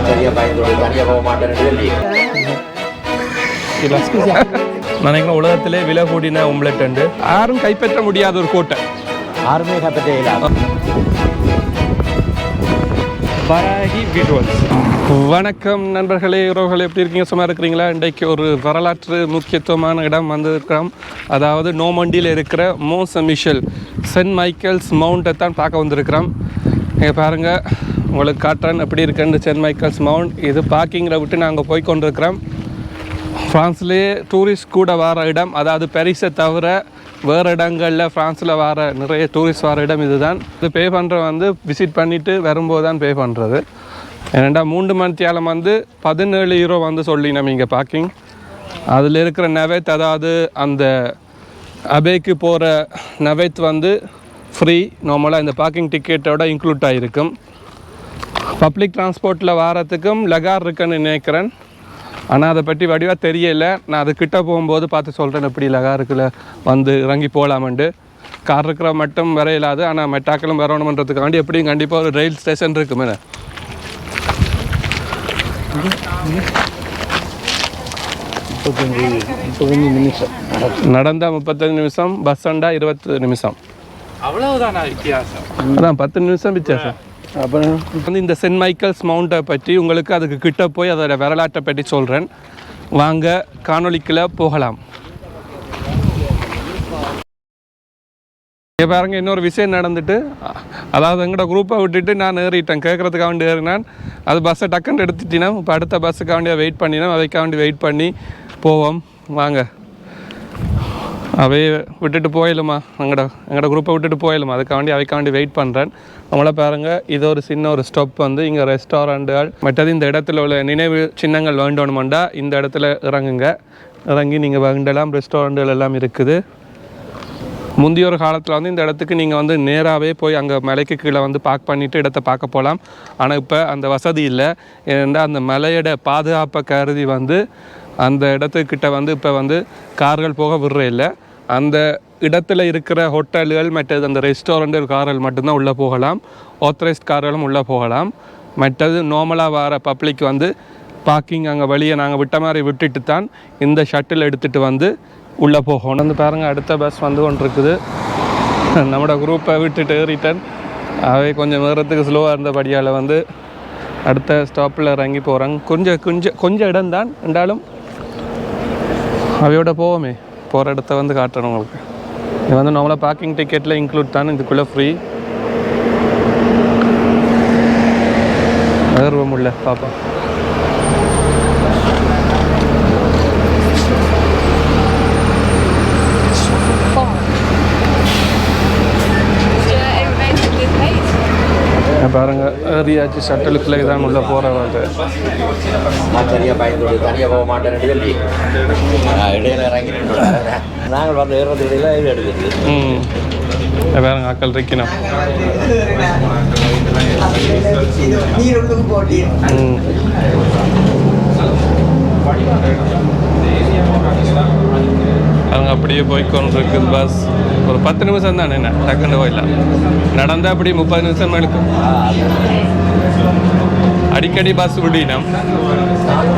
நான் சரியாக பயந்து தனியாக போக மாட்டேன்னு சொல்லி நினைக்கிறேன் உலகத்திலே விலை கூடின உம்லெட் உண்டு யாரும் கைப்பற்ற முடியாத ஒரு கோட்டை. யாருமே இல்லை வராகி வீடுவல்ஸ் வணக்கம் நண்பர்களே உறவுகளே எப்படி இருக்கீங்க? சும்மா இருக்கிறீங்களா? இன்றைக்கு ஒரு வரலாற்று முக்கியத்துவமான இடம் வந்திருக்கிறோம். அதாவது நோமண்டியில் இருக்கிற மோச மிஷல் சென்ட் மைக்கேல்ஸ் மவுண்ட்டை தான் பார்க்க வந்திருக்கிறோம். இங்கே பாருங்கள் உங்களுக்கு காட்டுறேன் எப்படி இருக்குன்னு சென்ட் மைக்கேல்ஸ் மவுண்ட். இது பார்க்கிங்கில் விட்டு நாங்கள் போய் கொண்டிருக்கிறோம். ஃப்ரான்ஸ்லேயே டூரிஸ்ட் கூட வர இடம். அதாவது பெரிஸை தவிர வேறு இடங்களில் ஃப்ரான்ஸில் வர நிறைய டூரிஸ்ட் வர இடம் இதுதான். இது பே பண்ணுற வந்து விசிட் பண்ணிவிட்டு வரும்போது தான் பே பண்ணுறது ஏன்னா மூன்று மணித்தியாலம் வந்து பதினேழு யூரோ வந்து சொல்லினோம் இங்கே பார்க்கிங் அதில் இருக்கிற நெவைத் அதாவது அந்த அபேக்கு போகிற நெவைத் வந்து ஃப்ரீ நார்மலாக இந்த பார்க்கிங் டிக்கெட்டோட இன்க்ளூட் ஆகிருக்கும் பப்ளிக் டிரான்ஸ்போர்ட்டில் வாரத்துக்கும் லகார் இருக்குன்னு நினைக்கிறேன். ஆனால் அதை பற்றி வடிவாக தெரியல. நான் அது கிட்ட போகும்போது பார்த்து சொல்கிறேன் எப்படி லகாருக்குள்ள வந்து இறங்கி போகலாமண்டு கார் இருக்கிற மட்டும் வர இல்லாது ஆனால் மெட்டாக்களும் வரணுமன்றதுக்காண்டி எப்படியும் கண்டிப்பாக ஒரு ரயில் ஸ்டேஷன் இருக்குமே முப்பத்தஞ்சு நிமிஷம் நடந்தா முப்பத்தஞ்சு நிமிஷம் பஸ் அண்டா இருபத்து நிமிஷம். அவ்வளவுதானா வித்தியாசம்? அதான் பத்து நிமிஷம் வித்தியாசம். அப்புறம்? வந்து இந்த சென்ட் மைக்கேல்ஸ் மவுண்ட்டை பற்றி உங்களுக்கு அதுக்கு கிட்ட போய் அதோட வரலாற்றை பற்றி சொல்கிறேன் வாங்க காணொலிக்குள்ளே போகலாம். இங்கே பாருங்க இன்னொரு விஷயம் நடந்துட்டு அதாவது எங்களோட குரூப்பை விட்டுட்டு நான் ஏறிட்டேன். கேட்குறதுக்காக வேண்டி ஏறினான். அது பஸ்ஸை டக்குன்னு எடுத்துட்டினா இப்போ அடுத்த பஸ்ஸுக்காக வேண்டிய வெயிட் பண்ணினோம் அதைக்காக வேண்டி வெயிட் பண்ணி போவோம். வாங்க. அவையே விட்டுட்டு போயிடுமா எங்களோட எங்களோட குரூப்பை விட்டுட்டு போயிடுமா அதுக்காண்டி அவைக்காண்டி வெயிட் பண்ணுறேன் அவங்கள பாருங்கள் இது ஒரு சின்ன ஒரு ஸ்டாப் வந்து இங்கே ரெஸ்டாரண்ட்டுகள் மற்றது இந்த இடத்துல உள்ள நினைவு சின்னங்கள் வேண்டணுமெண்டா? இந்த இடத்துல இறங்குங்க. இறங்கி நீங்கள் வேண்டலாம் ரெஸ்டாரண்ட்டுகள் எல்லாம் இருக்குது. முந்தைய ஒரு காலத்தில் வந்து இந்த இடத்துக்கு நீங்கள் வந்து நேராகவே போய் அங்கே மலைக்கு கீழே வந்து பார்க் பண்ணிவிட்டு இடத்த பார்க்க போகலாம் ஆனால் இப்போ அந்த வசதி இல்லை. ஏன்னா அந்த மலையோட பாதுகாப்பை கருதி வந்து அந்த இடத்துக்கிட்ட வந்து இப்போ வந்து கார்கள் போக விடுற இல்லை. அந்த இடத்துல இருக்கிற ஹோட்டல்கள் மற்றது அந்த ரெஸ்டாரண்ட்டு கார்கள் மட்டும்தான் உள்ளே போகலாம். ஆத்தரைஸ்ட் கார்களும் உள்ளே போகலாம். மற்றது நார்மலாக வர பப்ளிக் வந்து பார்க்கிங் அங்கே வெளியே நாங்கள் விட்ட மாதிரி விட்டுட்டு தான் இந்த ஷட்டில் எடுத்துகிட்டு வந்து உள்ளே போகணும். வந்து பாருங்கள் அடுத்த பஸ் வந்து கொண்டு இருக்குது. நம்மளோட குரூப்பை விட்டுட்டு ஏறிட்டேன் அவை கொஞ்சம் நேரத்துக்கு ஸ்லோவாக இருந்தபடியால் வந்து அடுத்த ஸ்டாப்பில் இறங்கி போகிறாங்க கொஞ்சம் கொஞ்சம் கொஞ்சம் இடம் தான். அவையோட போவோமே. போகிற இடத்த வந்து காட்டணும் உங்களுக்கு. இது வந்து நார்மலாக பார்க்கிங் டிக்கெட்டில் இன்க்ளூட் தானே இதுக்குள்ளே ஃப்ரீ ரூம் உள்ள பாப்பா பாருங்க. ஏரியாச்சு ஷட்டலுக்குள்ளே தான் உள்ளே போகிற வந்து சரியாக பயந்து தனியாக போக நான் இடையில இறங்கி. நாங்கள் வந்து ஏறுறது இடையில இது எடுக்குது. ம். பாருங்க ஆக்கள் இருக்கணும் அவங்க அப்படியே போய்க்கொண்டு இருக்குது பஸ் ஒரு பத்து நிமிஷம் தானே என்ன டக்குன்னு போயிடலாம். நடந்தால் அப்படி முப்பது நிமிஷம் எடுக்கும் அடிக்கடி பஸ் விடினோம்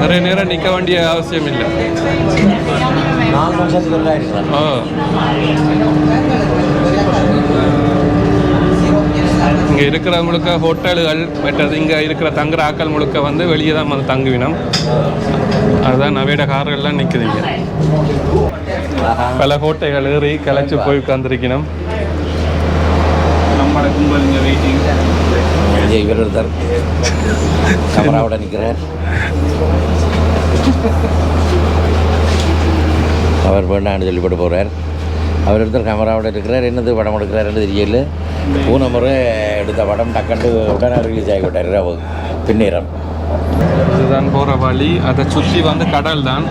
நிறைய நேரம் நிற்க வேண்டிய அவசியம் இல்லை. ஓ. இங்கே இருக்கிற முழுக்க ஹோட்டல்கள் மற்றது இங்கே இருக்கிற தங்குற ஆக்கள் முழுக்க வந்து வெளியே தான் வந்து தங்குவினோம். அதுதான் நவீன கார்கள்லாம் நிற்குதுங்க பல ஹோட்டைகள் ஏறி கிளச்சி போய் உட்காந்துருக்கணும் நம்மளோட கும்பல் இங்கே வெயிட்டிங் இங்கே இவர் ஒருத்தர் கேமராவோட நிற்கிறார் அவர் வேண்டான்னு சொல்லி போட்டு போகிறார் அவர் எடுத்த கேமராவோட இருக்கிறார் என்னது படம் எடுக்கிறாருன்னு தெரியல. பூனை முறை எடுத்த படம் டக்கண்டு உடனே ரிலீஸ் ஆகிவிட்டார். இரவு. பின்னிரம். இதுதான் போகிற வழி. அதை சுற்றி வந்து கடல் தான்.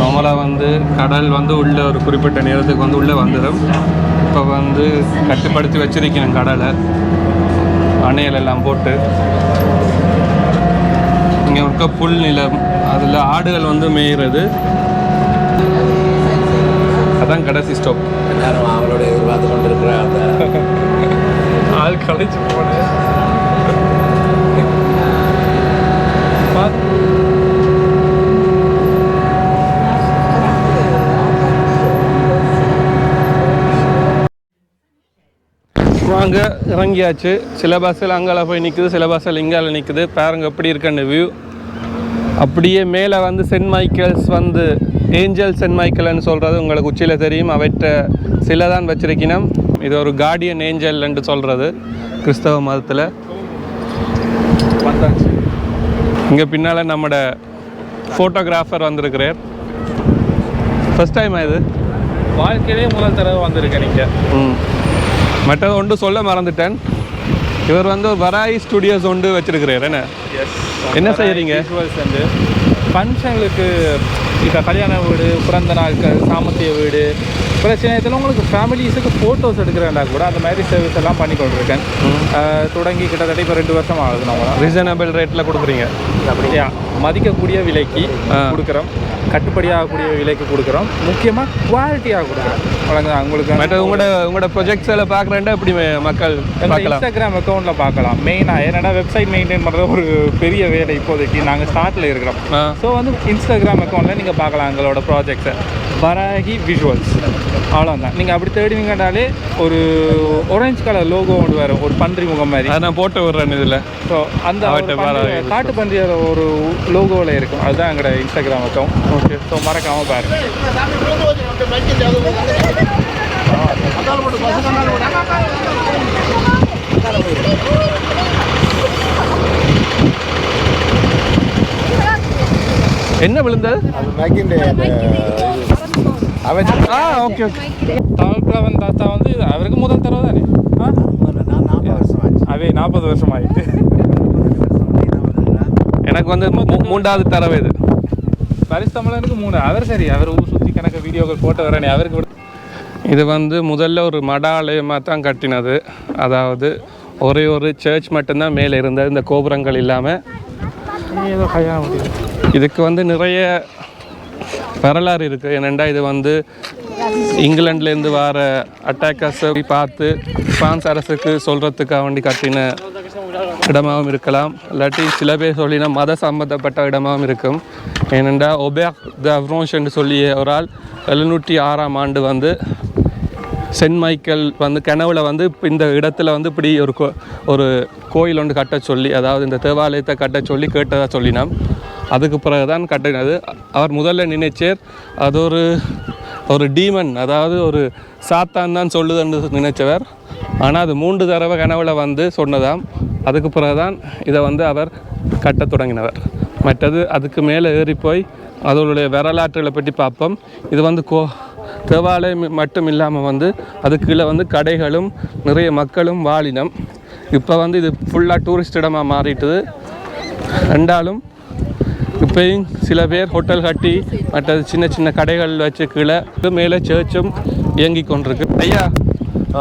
நார்மலாக வந்து கடல் வந்து உள்ள ஒரு குறிப்பிட்ட நேரத்துக்கு வந்து உள்ளே வந்துடும். இப்போ வந்து கட்டுப்படுத்தி வச்சிருக்கணும் கடலை. அணையல் எல்லாம் போட்டு. இங்கே இருக்க புல் நிலம் அதில் ஆடுகள் வந்து மேய்கிறது அதான் கடைசி ஸ்டாப். எல்லாரும் அவளோட எதிர்பார்த்து கொண்டிருக்கிற அந்த ஆள் கழிச்சு போனேன் வாங்க இறங்கியாச்சு. சில பஸ்ஸில் அங்கால போய் நிற்குது சில பஸ்ஸில் இங்கால நிற்குது பாருங்க எப்படி இருக்குன்னு வியூ அப்படியே மேலே வந்து சென்ட் மைக்கேல்ஸ் வந்து ஏஞ்சல் சென்ட் மைக்கேல்னு சொல்கிறது உங்களுக்கு உச்சியில் தெரியும். அவற்ற சில தான் வச்சிருக்கணும் இது ஒரு கார்டியன் ஏஞ்சல்ன்ட்டு சொல்கிறது கிறிஸ்தவ மதத்தில். இங்கே பின்னால் நம்மட ஃபோட்டோகிராஃபர் வந்திருக்கிறார். ஃபர்ஸ்ட் டைம் இது? வாழ்க்கையிலே முதல் தடவை வந்திருக்கேன் நீங்கள் ம். மற்றது ஒன்று சொல்ல மறந்துட்டேன். இவர் வந்து ஒரு வராய் ஸ்டுடியோஸ் ஒன்று வச்சிருக்கிறார். என்ன? என்ன வந்து ஃபங்க்ஷனுக்கு இப்போ கல்யாண வீடு பிறந்த நாட்கள் சாமத்திய வீடு பிரச்சனையத்தில் உங்களுக்கு ஃபேமிலிஸுக்கு ஃபோட்டோஸ் எடுக்கிறேன்னா கூட. அந்த மாதிரி சர்வீஸ் எல்லாம் பண்ணி கொண்டிருக்கேன் தொடங்கி கிட்டத்தட்ட இப்போ ரெண்டு வருஷம் ஆகுது நம்ம ரீசனபிள் ரேட்டில் கொடுக்குறீங்க. அப்படியா? மதிக்கக்கூடிய விலைக்கு. கொடுக்குறோம். கட்டுப்படியாகக்கூடிய விலைக்கு கொடுக்குறோம். முக்கியமாக குவாலிட்டியாக கொடுக்குறோம். வழங்க உங்களுக்கு உங்களோட உங்களோட ப்ரொஜெக்ட்ஸ் எல்லாம் பார்க்குறேன்டா இப்படி மக்கள் இன்ஸ்டாகிராம் அக்கௌண்ட்டில் பார்க்கலாம். மெயினாக என்னடா வெப்சைட் மெயின்டைன் பண்ணுறது ஒரு பெரிய வேலை இப்போதைக்கு. நாங்கள் ஸ்டார்ட்டில் இருக்கிறோம். ஸோ வந்து இன்ஸ்டாகிராம் அக்கௌண்ட்டில் நீங்கள் பார்க்கலாம் எங்களோட ப்ராஜெக்ட்ஸை வராகி விஷுவல்ஸ் அவ்வளோதான் நீங்கள் அப்படி தேடினீங்கன்னாலே ஒரு orange கலர் லோகோ ஒன்று வரும். ஒரு பன்றி முகம் மாதிரி. அதை நான் போட்டு விட்றேன் இதில். ஸோ அந்த. காட்டு பன்றியோட ஒரு லோகோவில் இருக்கும். அதுதான் எங்களோட இன்ஸ்டாகிராம் அக்கௌண்ட் ஓகே ஸோ மறக்காமல் பாருங்க. என்ன விழுந்தது? அவன் ஆ ஓகே ஓகே. தமிழ்பிரவன் தாத்தா வந்து அவருக்கு முதல் தடவை தானே? அவே நாற்பது வருஷம் ஆகிட்டு எனக்கு வந்து மூன்றாவது தரவு இது. பரிசு தமிழனுக்கு மூணு. அவர் சரி அவர் ஊர் சுற்றி கணக்கு வீடியோக்கள் போட்டு வரனே அவருக்கு இது வந்து முதல்ல ஒரு மட ஆலயமாக தான் கட்டினது. அதாவது ஒரே ஒரு சர்ச் மட்டும்தான் மேலே இருந்தது இந்த கோபுரங்கள் இல்லாமல் இதுக்கு வந்து நிறைய வரலாறு இருக்குது ஏனெண்டா இது வந்து இங்கிலாண்ட்லேருந்து வர அட்டாக்கர்ஸை பார்த்து பிரான்ஸ் அரசுக்கு சொல்கிறதுக்காக வேண்டி கட்டின இடமாகவும் இருக்கலாம். இல்லாட்டி சில பேர் சொல்லினா மத சம்மந்தப்பட்ட இடமாகவும் இருக்கும். ஏனெண்டா ஒபேக் த அவ்ரோன்ஸ் என்று சொல்லிய ஒரு ஆள் எழுநூற்றி ஆறாம் ஆண்டு வந்து சென்ட் மைக்கேல் வந்து கனவுல வந்து இந்த இடத்துல வந்து இப்படி ஒரு கோ ஒரு கோயில் ஒன்று கட்ட சொல்லி அதாவது இந்த தேவாலயத்தை கட்ட சொல்லி கேட்டதாக சொல்லினான். அதுக்கு பிறகு தான் கட்டினது அவர் முதல்ல நினைச்சார் அது ஒரு ஒரு டீமன் அதாவது ஒரு சாத்தான் தான் சொல்லுதுன்னு நினைச்சவர். ஆனால் அது மூன்று தடவை கனவுல வந்து சொன்னதாம். அதுக்கு பிறகுதான் இதை வந்து அவர் கட்டத் தொடங்கினவர். மற்றது அதுக்கு மேலே ஏறி போய் அதனுடைய வரலாற்றுகளை பற்றி பார்ப்போம். இது வந்து கோ தேவாலயம் மட்டும் இல்லாமல் வந்து அது கீழே வந்து கடைகளும் நிறைய மக்களும் வாழினம். இப்போ வந்து இது ஃபுல்லாக டூரிஸ்ட் இடமாக மாறிட்டுது. ரெண்டாலும் இப்பயும் சில பேர் ஹோட்டல் கட்டி மற்ற சின்ன சின்ன கடைகள் வச்சு கீழே இது மேலே சர்ச்சும் இயங்கி கொண்டிருக்கு. ஐயா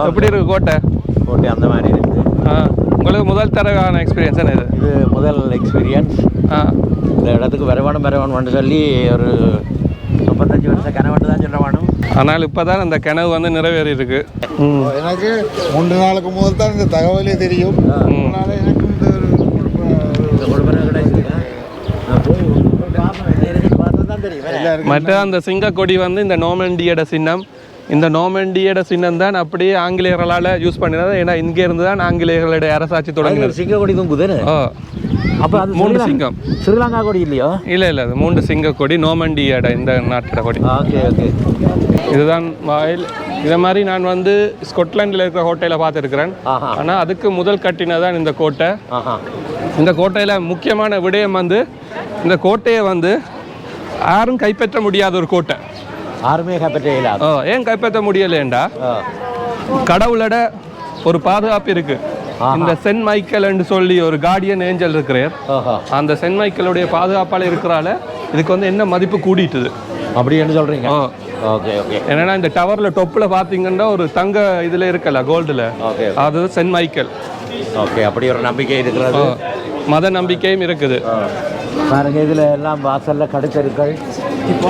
எப்படி இருக்கு கோட்டை? கோட்டை அந்த மாதிரி இருக்குது ஆ உங்களுக்கு முதல் தடவையான எக்ஸ்பீரியன்ஸ் தானே இது? இது முதல் எக்ஸ்பீரியன்ஸ் ஆ. இந்த இடத்துக்கு வரவேணும் வரவேணும்னு சொல்லி ஒரு முப்பத்தஞ்சு வருஷம் கனவட்டு தான் சொல்ல வேணும் ஆனால் இப்போ தான் அந்த கனவு வந்து நிறைவேறி இருக்கு ம். எனக்கு மூன்று நாளுக்கு முதல் தான் இந்த தகவலே தெரியும். அதனால எனக்கு இந்த ஒரு இந்த கொடுப்பனை கிடைச்சிருக்கா நான் போய் பார்ப்பேன் நேரடியாக பார்த்தா தான் தெரியும் வேற. எல்லாருக்கும் மற்ற அந்த சிங்க கொடி வந்து இந்த நோமண்டியோட சின்னம். இந்த நோமண்டியோட சின்னம் தான் அப்படியே ஆங்கிலேயர்களால் யூஸ் பண்ணினது. ஏன்னா இங்கே இருந்து தான் ஆங்கிலேயர்களுடைய அரசாட்சி தொடங்கினது. சிங்க கொடி ஓ அப்போ அது மூணு ஸ்ரீலங்கா- சிங்கம். ஸ்ரீலங்கா கொடி இல்லையோ? இல்லை இல்லை அது மூன்று சிங்க கொடி நோமண்டியோட இந்த நாட்டோட கொடி. Okay okay. இதுதான் வாயில். இதை மாதிரி நான் வந்து ஸ்கொட்லாண்டில் இருக்கிற ஹோட்டலில் பார்த்துருக்கிறேன். ஆனால் அதுக்கு முதல் கட்டினதான் இந்த கோட்டை. இந்த கோட்டையில் முக்கியமான விடயம் வந்து இந்த கோட்டையை வந்து யாரும் கைப்பற்ற முடியாத ஒரு கோட்டை யாருமே கைப்பற்ற இயலாது ஏன் கைப்பற்ற முடியலைண்டா. கடவுளோட ஒரு பாதுகாப்பு இருக்கு இந்த சென்ட் மைக்கேல்னு சொல்லி ஒரு கார்டியன் ஏஞ்சல் இருக்கிறார் அந்த சென்ட் மைக்கேலுடைய பாதுகாப்பால் இருக்கிறால இதுக்கு வந்து என்ன மதிப்பு கூடிட்டுது அப்படின்னு சொல்கிறீங்க ஓ ஓகே ஓகே என்னன்னா இந்த டவர்ல டொப்பில் பார்த்தீங்கன்னா ஒரு தங்க இதுல இருக்கல கோல்டுல ஓகே அது சென்ட் மைக்கேல் ஓகே அப்படி ஒரு நம்பிக்கை இருக்கிறது மத நம்பிக்கையும் இருக்குது பாருங்க இதில் எல்லாம் வாசலில் கடுத்தருக்கள்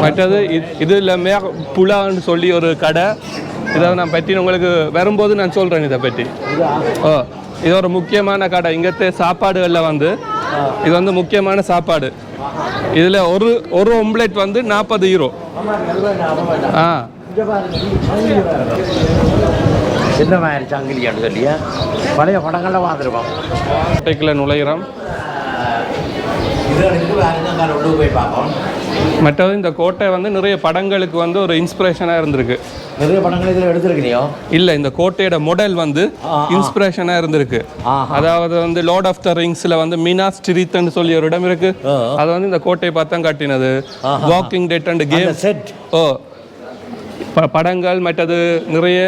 மற்றது இது- இதுல மே புலான்னு சொல்லி ஒரு கடை. இதை நான் பற்றி உங்களுக்கு வரும்போது நான் சொல்றேன் இதை பற்றி. ஓ இது ஒரு முக்கியமான கடை. இங்கത്തെ சாப்பாடுகளில் வந்து இது வந்து முக்கியமான சாப்பாடு. இதில் ஒரு ஒரு ஒம்லெட் வந்து நாற்பது யூரோ ஆ. என்ன மாதிரி சங்கிலியான்னு சொல்லியா? பழைய படங்கள்லாம் பார்த்துருப்போம் கோட்டைக்குள்ளே நுழையிறோம் இது எடுத்து வேறு எங்கே உள்ளே போய் பார்ப்போம் மற்றது இந்த கோட்டை வந்து நிறைய படங்களுக்கு வந்து ஒரு இன்ஸ்பிரேஷனாக இருந்திருக்கு. நிறைய படங்கள் இதில் எடுத்துருக்கிறியோ இல்லை இந்த கோட்டையோட மாடல் வந்து. இன்ஸ்பிரேஷனாக இருந்திருக்கு. அதாவது வந்து லார்ட் ஆஃப் த ரிங்ஸில் வந்து மினாஸ் டிரித்னு சொல்லி ஒரு இடம் இருக்கு. அது வந்து இந்த கோட்டையை பார்த்தா காட்டினது. Walking dead and game set oh. படங்கள் மற்றது நிறைய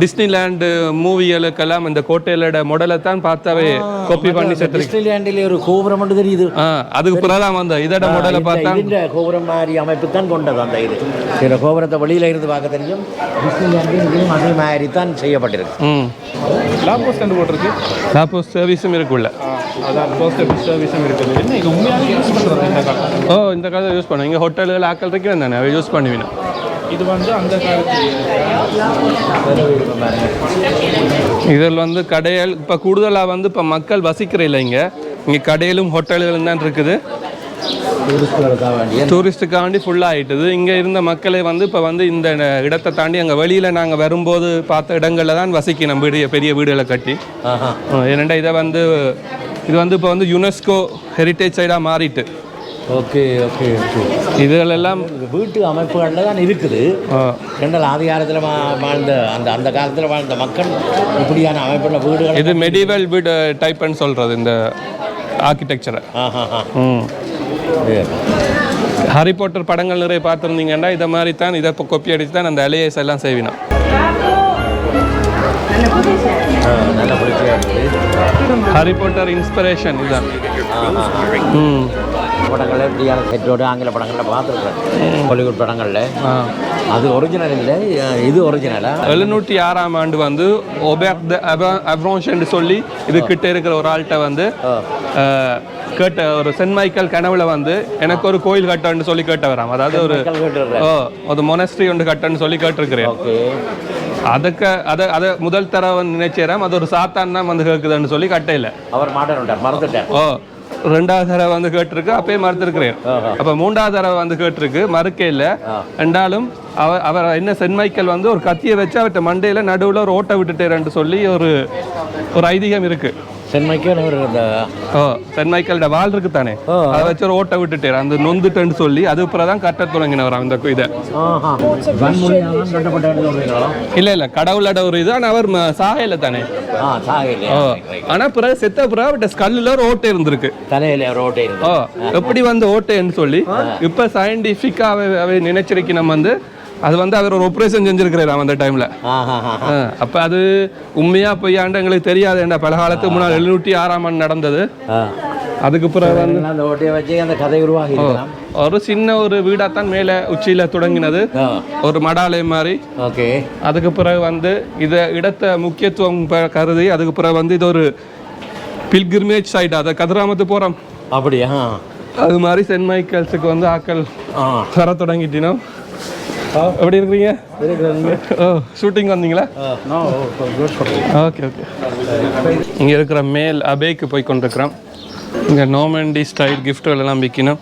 டிஸ்னிலேண்டு மூவிகளுக்கெல்லாம் இந்த கோட்டையிலோட மாடலை தான் பார்த்தாவே காப்பி பண்ணி டிஸ்னிலேண்டில் ஒரு கோபுரம் மட்டும் தெரியுது. அதுக்கு பிறகு வந்த இதோட மாடலை பார்த்தா இந்த கோபுரம் மாதிரி அமைப்பு தான் கொண்டது அந்த இது. சில கோபுரத்தை வெளியில இருந்து பார்க்க தெரியும். டிஸ்னிலேண்டில் இதுவும் அதே மாதிரி தான் செய்யப்பட்டிருக்கு. ம். லாப் ஸ்டாண்ட் போட்டிருக்கு? லாப்போ சர்வீஸும் இருக்குள்ள அதான் போஸ்ட் ஆஃபீஸ் சர்வீஸும் இருக்குது என்ன இது உண்மையாகவே யூஸ் பண்ணுறது இந்த காலம் ஓ இந்த காலத்தில் யூஸ் பண்ணுவோம் இங்கே ஹோட்டல்கள் ஆக்கள் இருக்கிறேன் தானே யூஸ் பண்ணுவீங்க. இது வந்து அந்த காலத்தில் இதில் வந்து கடைகள் இப்போ கூடுதலாக வந்து இப்போ மக்கள் வசிக்கிற இல்லை இங்கே. இங்கே கடையிலும் ஹோட்டல்களும் தான் இருக்குது. டூரிஸ்ட்டுக்காக வேண்டி ஃபுல்லாக ஆகிட்டுது இங்கே இருந்த மக்களே வந்து இப்போ வந்து இந்த இடத்தை தாண்டி அங்கே வெளியில் நாங்கள் வரும்போது பார்த்த இடங்களில் தான் வசிக்கணும் வீடு பெரிய வீடுகளை கட்டி. ஏனெண்டா இதை வந்து இது வந்து இப்போ வந்து யுனெஸ்கோ ஹெரிட்டேஜ் சைடாக மாறிட்டு. Okay okay okay. இதுகளெல்லாம் வீட்டு அமைப்புகளில் தான் இருக்குது. ரெண்டல் ஆதிகாரத்தில் வாழ்ந்த அந்த அந்த காலத்தில் வாழ்ந்த மக்கள் இப்படியான அமைப்புள்ள வீடுகள் இது மெடிவல் வீடு டைப்னு சொல்கிறது இந்த ஆர்கிடெக்சரை ம். ஹாரி பாட்டர் படங்கள் நிறைய பார்த்துருந்தீங்கன்னா இதை மாதிரி தான் இதை இப்போ கொப்பி அடித்து தான் அந்த அலையஸ் எல்லாம் இருக்குது ஹாரி பாட்டர் இன்ஸ்பிரேஷன் இதுதான். ம். படங்களில் இப்படியான செட்டோடு ஆங்கில படங்களில் பார்த்துருக்கேன். ஹாலிவுட் படங்களில். அது ஒரிஜினல் இல்லை இது ஒரிஜினலா எழுநூற்றி ஆறாம் ஆண்டு வந்து ஒபேக் த அப்ரோன்ஷன் சொல்லி இது கிட்ட இருக்கிற ஒரு ஆள்கிட்ட வந்து கேட்ட ஒரு சென்ட் மைக்கேல் கனவுல வந்து எனக்கு ஒரு கோயில் கட்டன்னு சொல்லி கேட்ட வராம் அதாவது ஒரு ஒரு மொனஸ்ட்ரி ஒன்று கட்டன்னு சொல்லி கேட்டிருக்கிறேன். அதுக்கு அதை அதை முதல் தடவை நினைச்சேராம். அது ஒரு சாத்தான் தான் வந்து கேட்குதுன்னு சொல்லி கட்டையில் அவர் மாட்டேன் மறந்துட்டேன் ஓ ரெண்டாவது தடவை வந்து கேட்டிருக்கு அப்பயே மறுத்திருக்கிறேன். அப்ப மூன்றாவது தடவை வந்து கேட்டிருக்கு மறுக்க இல்லை. ரெண்டாலும் அவர் அவர் என்ன சென்ட் மைக்கேல் வந்து ஒரு கத்தியை வச்சு அவர்கிட்ட மண்டையில நடுவுல ஒரு ஓட்டை விட்டுட்டேன்னு சொல்லி ஒரு ஒரு ஐதீகம் இருக்கு. ஓ சென்ட் மைக்கேலோட வால் இருக்கு தானே அதை வச்சு ஒரு ஓட்டை விட்டுட்டார் அந்த நொந்துட்டேன்னு சொல்லி அது அப்புறம் தான் கட்ட தொடங்கினவர் அந்த இதை. இல்ல இல்ல கடவுளோட ஒரு இது ஆனா அவர் ம- சாகையில தானே. ஆனா பிறகு செத்த பிறகு அவர்கிட்ட ஸ்கல்லில் ஒரு ஓட்டை இருந்திருக்கு. தலையில் ஓ எப்படி வந்து ஓட்டைன்னு சொல்லி இப்போ சயின்டிஃபிக்காக அவை அவை நினைச்சிருக்கி நம்ம வந்து அது வந்து அவர் ஒரு ஆப்ரேஷன் செஞ்சிருக்கிறார் அந்த டைமில் அப்போ அது உண்மையா பொய்யாண்டு எங்களுக்கு தெரியாது என்ன பல காலத்துக்கு முன்னால் எழுநூற்றி ஆறாம் ஆண்டு நடந்தது. அதுக்கு பிறகு வந்து அந்த ஓட்டையை வச்சு அந்த கதை உருவாகி ஒரு சின்ன ஒரு வீடாத்தான் மேலே உச்சியில் தொடங்கினது. ஒரு மடாலயம் மாதிரி. ஓகே. அதுக்கு பிறகு வந்து இதை இடத்தை முக்கியத்துவம் கருதி அதுக்கு பிறகு வந்து இது ஒரு பில்கிரிமேஜ் சைட் அதை கதிராமத்து போகிறோம் அப்படியா? அது மாதிரி சென்ட் மைக்கேல்ஸுக்கு வந்து ஆக்கள் வர தொடங்கிட்டினோம். எப்படி இருக்கிறீங்க? ஷூட்டிங் வந்தீங்களா? ஓகே ஓகே இங்கே இருக்கிற மேல் அபேக்கு போய் கொண்டிருக்கிறோம். இங்கே நோமண்டி ஸ்டைல் கிஃப்ட்டுகள் எல்லாம் விற்கணும்.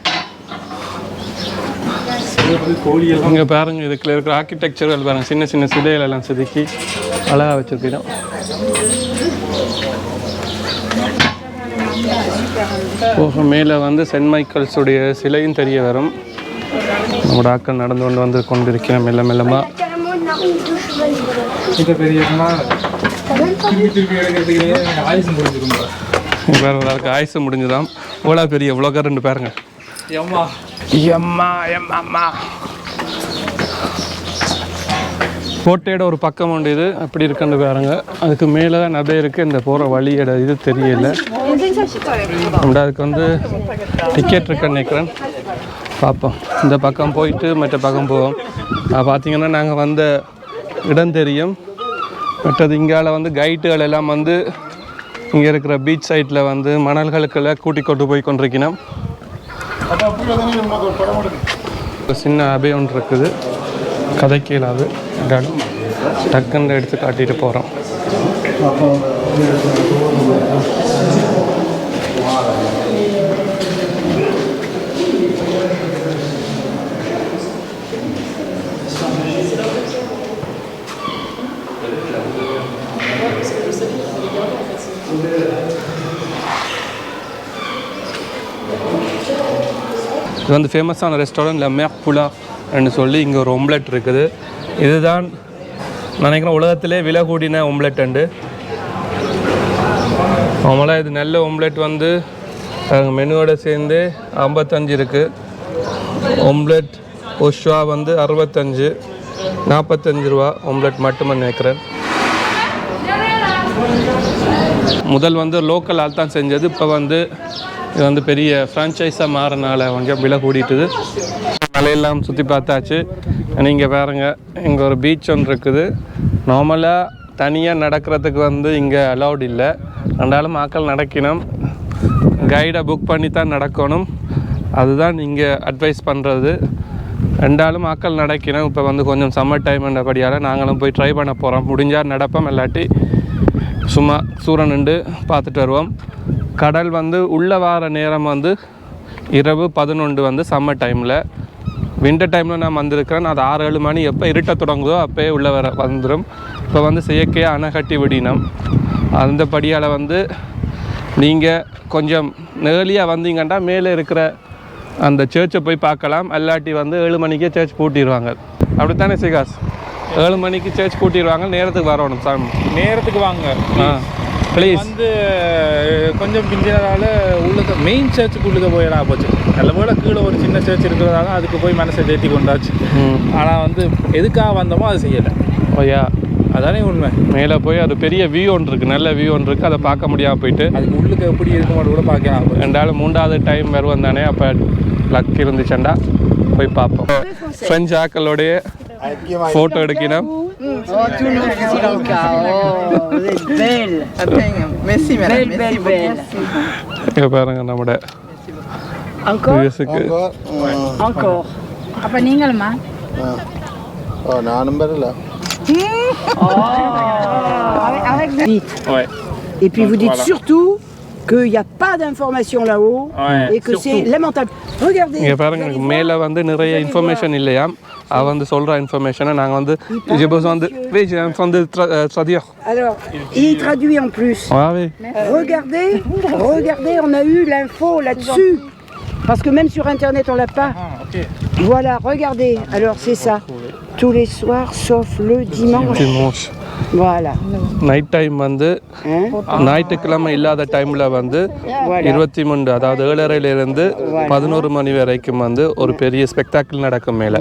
இங்கே பாருங்க இதுக்குள்ள இருக்கிற ஆர்கிடெக்சர்கள் பாருங்க. சின்ன சின்ன சிலைகள் எல்லாம் செதுக்கி அழகாக வச்சிருக்கணும் போக மேலே வந்து சென்ட் மைக்கேல்ஸுடைய சிலையும் தெரிய வரும். நம்மளோட ஆட்கள் நடந்து கொண்டு வந்து கொண்டிருக்கிறோம். மெல்ல மெல்லமாக வேற ஒரு ஆளுக்கு ஆயுசு முடிஞ்சுதாம். இவ்வளோ பெரிய உலகம் ரெண்டு பாருங்க. எம்மா. எம்மா எம்மா கோட்டையோட ஒரு பக்கம் உண்டு இது. அப்படி இருக்குன்னு பாருங்க. அதுக்கு மேலே தான் நிறைய இருக்குது இந்த போகிற வழியோட இது தெரியல. நம்ம அதுக்கு வந்து டிக்கெட் இருக்குன்னு நினைக்கிறேன். பார்ப்போம். இந்த பக்கம் போயிட்டு மற்ற பக்கம் போவோம். அது பார்த்தீங்கன்னா நாங்கள் வந்த இடம் தெரியும். மற்றது இங்கால வந்து கைட்டுகள் எல்லாம் வந்து இங்கே இருக்கிற பீச் சைட்டில் வந்து மணல்களுக்கெல்லாம் கூட்டி கொண்டு போய் கொண்டிருக்கணும் ஒரு சின்ன அபை ஒன்று இருக்குது. கதைக்கு இல்லாது டக்குன்னு எடுத்து காட்டிட்டு போகிறோம் இது வந்து ஃபேமஸான ரெஸ்டாரண்ட் லெமேக் புலான்னு சொல்லி இங்கே ஒரு ஒம்லெட் இருக்குது. இதுதான் நினைக்கிறேன் உலகத்திலே விலை கூடின ஒம்லெட் அண்டு. அவங்களாம் இது நல்ல ஒம்லெட் வந்து மெனுவோட சேர்ந்து ஐம்பத்தஞ்சு இருக்குது ஒம்லெட் ஒஷ்வா வந்து அறுபத்தஞ்சு நாற்பத்தஞ்சு ரூபா ஒம்லெட் மட்டுமே நினைக்கிறேன். முதல் வந்து லோக்கல் ஆள் தான் செஞ்சது இப்போ வந்து இது வந்து பெரிய ஃப்ரான்ச்சைஸாக மாறனால அவங்க விலை கூடிட்டுது. மலையெல்லாம் சுற்றி பார்த்தாச்சு. நீங்கள் பாருங்க இங்கே ஒரு பீச் ஒன்று இருக்குது. நார்மலாக தனியாக நடக்கிறதுக்கு வந்து இங்கே அலௌட் இல்லை. ரெண்டாலும் மக்கள் நடக்கணும். கைடை புக் பண்ணி தான் நடக்கணும். அதுதான் இங்கே அட்வைஸ் பண்ணுறது ரெண்டாலும் மக்கள் நடக்கணும். இப்போ வந்து கொஞ்சம் சம்மர் டைம் என்றபடியால் நாங்களும் போய் ட்ரை பண்ண போகிறோம் முடிஞ்சால் நடப்போம். இல்லாட்டி சும்மா சூரன் நின்று பார்த்துட்டு வருவோம். கடல் வந்து உள்ளே வார நேரம் வந்து இரவு பதினொன்று வந்து சம்மர் டைமில் விண்டர் டைமில் நான் வந்திருக்கிறேன். அது ஆறு ஏழு மணி எப்போ இருட்ட தொடங்குதோ அப்போயே உள்ளே வர வந்துடும் இப்போ வந்து செயற்கையாக அணை கட்டி விடினோம் அந்தபடியால் வந்து நீங்கள் கொஞ்சம் நேர்லியாக வந்தீங்கன்னா மேலே இருக்கிற அந்த சர்ச்சை போய் பார்க்கலாம். அல்லாட்டி வந்து ஏழு மணிக்கே சர்ச் பூட்டிடுவாங்க அப்படித்தானே சிகாஸ்? ஏழு மணிக்கு சர்ச் பூட்டிடுவாங்க நேரத்துக்கு வரணும் சாமி. நேரத்துக்கு வாங்க. ஆ. ப்ளீஸ் வந்து கொஞ்சம் பிஞ்சினதால உள்ளுக்க மெயின் சர்ச்சுக்கு உள்ளுக்க போயிடலாம் போச்சு நல்ல போல கீழே ஒரு சின்ன சர்ச் இருக்கிறதால அதுக்கு போய் மனசை தேத்தி கொண்டாச்சு. ஆனால் வந்து எதுக்காக வந்தோமோ அது செய்யலை. ஓயா அதானே உண்மை. மேலே போய் அது பெரிய வியூ ஒன்று இருக்குது நல்ல வியூ ஒன்று இருக்குது அதை பார்க்க முடியாமல் போயிட்டு. அதுக்கு உள்ளுக்கு எப்படி இருக்குமோ கூட பார்க்கலாம் ரெண்டாலும் மூன்றாவது டைம் வருவோம் தானே அப்போ லக் இருந்துச்சுண்டா போய் பார்ப்போம். ஃப்ரெஞ்ச் ஆக்களோடைய ഫോട്ടോ എടുക്കണം Oh, tout le monde ici dans le cas. Oh, vous êtes belle. Merci, madame. Belle, belle, belle. പാരുങ്ങ നമ്മുടെ Encore യുഎസ്ക്ക് Encore. അപ്പൊ നിങ്ങളുമാ നാനും വരില്ല Avec... Et puis vous dites surtout qu'il n'y a pas d'information là-haut Ouais, et que c'est surtout. lamentable. Regardez. இங்கே vous பாருங்க allez voir. மேலே வந்து நிறைய information இல்லையாம் அவ வந்து சொல்கிற இன்ஃபர்மேஷனை நாங்கள் வந்து j'ai besoin de oui j'ai besoin de tra- euh, traduire Alors, il traduit en plus. ah oui Regardez, regardez, on a eu l'info là-dessus. Parce que même sur Internet, on l'a pas. Ah, ok. Voilà, regardez. Alors, c'est ça. Tous les soirs, sauf le dimanche. dimanche Voilà. Night time வந்து? ஞாயிற்றுக்கிழமை இல்லாத டைமில் வந்து. இருபத்தி மூன்று அதாவது ஏழரையிலிருந்து பதினோரு மணி வரைக்கும் வந்து ஒரு பெரிய ஸ்பெக்டாக்கிள் நடக்கும் மேலே.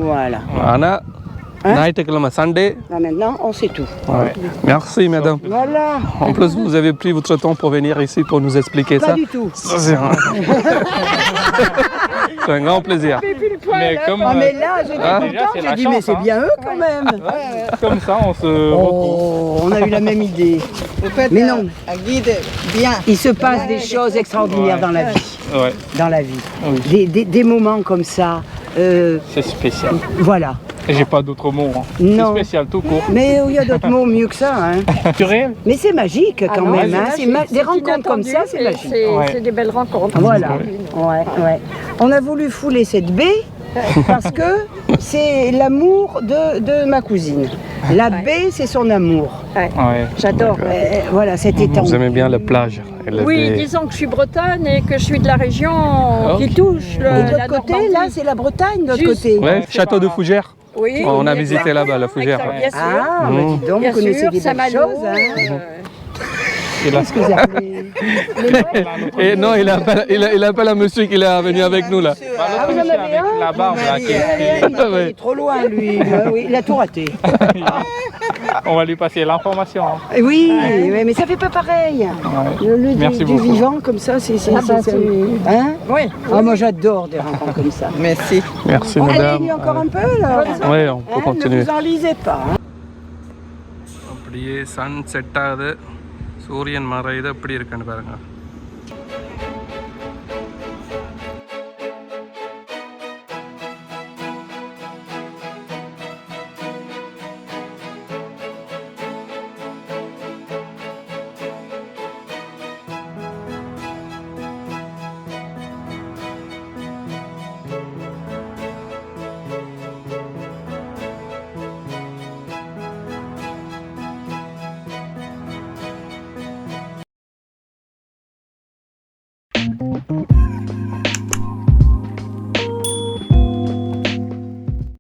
ஆனால் ஞாயிற்றுக்கிழமை Sunday merci madame Voilà. en plus vous avez pris votre temps pour venir ici pour nous expliquer Pas ça du tout. C'est un... grand plaisir Mais comme, Ah, euh, mais là, j'étais Ah, contente. c'est J'ai la dit, mais chance, c'est hein. bien eux quand même. comme ça, on se retrouve. Oh, on a eu la même idée. Mais non. un guide bien. Il se passe des choses extraordinaires dans la vie. Ouais, Dans la vie. Oui. Des, des- des moments comme ça. euh, c'est spécial. voilà. Et j'ai pas d'autres mots. hein. Non. C'est spécial, tout court. Mais il y a d'autres mots mieux que ça. hein. Naturel. Mais c'est magique quand non, même. hein. Ma- des rencontres comme ça, c'est magique. C'est Ouais. des belles rencontres. Voilà. Ouais, ouais. On a voulu fouler cette baie parce que c'est l'amour de, de ma cousine. La baie, c'est son amour. Ouais. J'adore. euh, voilà, cet étang. vous aimez bien la plage la Oui, baie. disons que je suis bretonne et que je suis de la région qui touche le, Et de la l'autre côté, Normandie. là, c'est la Bretagne, de l'autre côté. Ouais, château de Fougères Oui. on a visité là-bas la Fougère bien sûr. Ah, bah dis donc, Bien vous connaissez sûr, des belles choses. Hein. euh, Et là, Qu'est-ce que vous appelez Et non, il appelle, il, il appelle un monsieur qui est venu avec nous là. Ah, vous en avez avec un la barbe, là, qui- qui- Il Ouais. est trop loin, lui. Ah oui, il a tout raté. on va lui passer l'information. hein. Eh Oui, ouais, mais ça fait pas pareil. Le, le- du, Merci du beaucoup. vivant comme ça, c'est. c'est- Ah bah, c'est- c'est- Hein Oui. Ah, moi j'adore des rencontres comme ça. Merci. Merci Allez, madame. il y a encore un peu alors. Oui, on peut Hein, continuer. Ne vous enlisez pas. hein. அப்படியே Sun set ஆகுது சூரியன் மறையுது எப்படி இருக்குன்னு பாருங்க.